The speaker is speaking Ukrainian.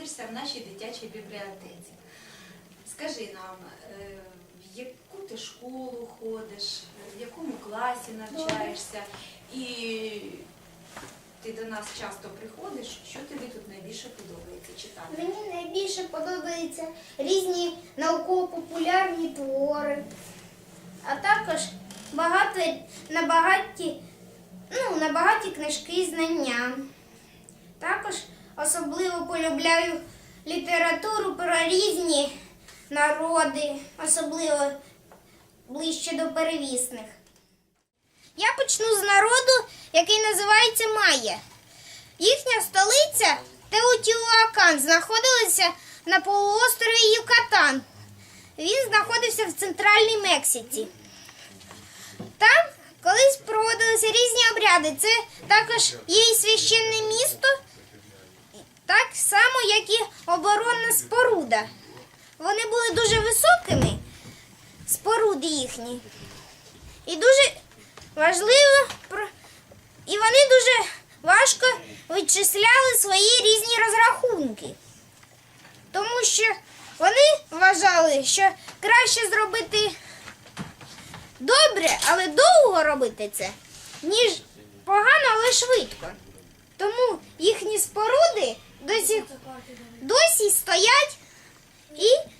знаходишся в нашій дитячій бібліотеці. Скажи нам, е, в яку ти школу ходиш, в якому класі навчаєшся, і ти до нас часто приходиш. Що тобі тут найбільше подобається читати? Мені найбільше подобаються різні науково-популярні твори, а також багато на багаті, ну, на книжки і знання. Також особливо полюбляю літературу про різні народи, особливо ближче до перевісних. Я почну з народу, який називається Майя. Їхня столиця Теотіуакан знаходилася на полуострові Юкатан. Він знаходився в центральній Мексиці. Там колись проводилися різні обряди. Це також і священне місто, оборонна споруда. Вони були дуже високими, споруди їхні. І дуже важливо, і вони дуже важко вичисляли свої різні розрахунки. Тому що вони вважали, що краще зробити добре, але довго робити це, ніж погано, але швидко. Тому їхні споруди досі, досі стоять і.